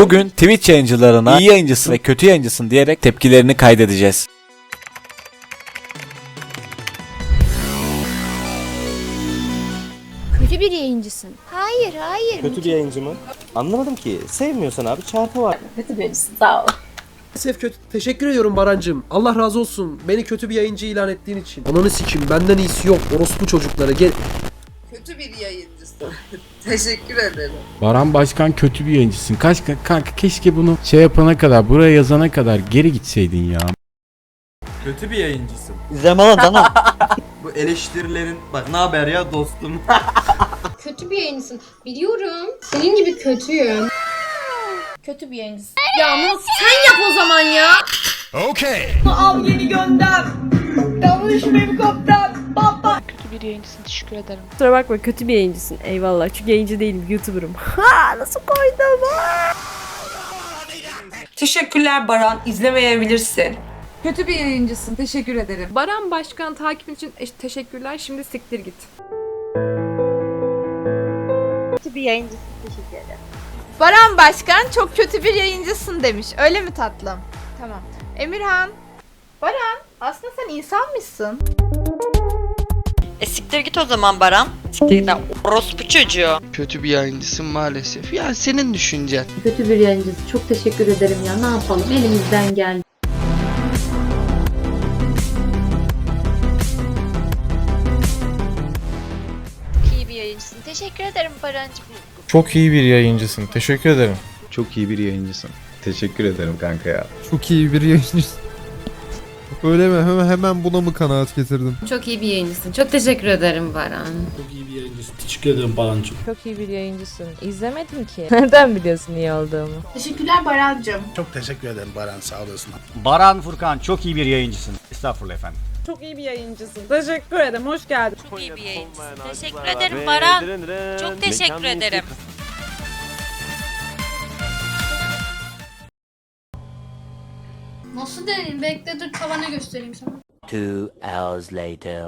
Bugün Twitch yayıncılarına iyi yayıncısın ve kötü yayıncısın diyerek tepkilerini kaydedeceğiz. Kötü bir yayıncısın. Hayır, hayır. Kötü bir yayıncı mı? Anlamadım ki. Sevmiyorsan abi çarpı var. Kötü birisin sağ ol. Maalesef kötü. Teşekkür ediyorum Barancım. Allah razı olsun. Beni kötü bir yayıncı ilan ettiğin için. Ananı sikim. Benden iyisi yok. Orospu çocukları. Gel. Kötü bir yayıncısın. Teşekkür ederim. Baran Başkan kötü bir yayıncısın. Kaç kanka keşke bunu şey yapana kadar, buraya yazana kadar geri gitseydin ya. Kötü bir yayıncısın. İzleme lan Bu eleştirilerin bak ne haber ya dostum. Kötü bir yayıncısın. Biliyorum. Senin gibi kötüyüm. Kötü bir yayıncısın. Ya nasıl sen yap o zaman ya. Kötü bir yayıncısın. Teşekkür ederim. Kusura bakma kötü bir yayıncısın. Eyvallah. Çünkü yayıncı değilim. YouTuber'ım. Ha nasıl koydum? Teşekkürler Baran. İzlemeyebilirsin. Kötü bir yayıncısın. Teşekkür ederim. Baran Başkan takip için teşekkürler. Şimdi siktir git. Kötü bir yayıncısın. Teşekkür ederim. Baran Başkan çok kötü bir yayıncısın demiş. Öyle mi tatlım? Tamam. Emirhan. Baran aslında sen insan mısın? E siktir git o zaman Baran. Siktir git lan orospu çocuğu. Kötü bir yayıncısın maalesef. Ya senin düşüncen. Kötü bir yayıncısın. Çok teşekkür ederim ya. Ne yapalım? Elimizden geldi. İyi bir yayıncısın. Teşekkür ederim Barancığım. Çok iyi bir yayıncısın. Teşekkür ederim. Çok iyi bir yayıncısın. Teşekkür ederim kanka ya. Çok iyi bir yayıncısın. Öyle mi? Hemen, hemen buna mı kanaat getirdin? Çok iyi bir yayıncısın. Çok teşekkür ederim Baran. Çok iyi bir yayıncısın. Teşekkür ederim Barancım. Çok iyi bir yayıncısın. İzlemedim ki. Nereden biliyorsun iyi olduğumu? Teşekkürler Barancığım. Çok teşekkür ederim Baran. Sağ olasın. Baran Furkan çok iyi bir yayıncısın. Estağfurullah efendim. Çok iyi bir yayıncısın. Teşekkür ederim. Hoş geldin. Çok iyi bir yayıncısın. Teşekkür ederim Baran. Çok teşekkür ederim. Nasıl deneyim? Bekle dur tavana göstereyim sana. Two hours later.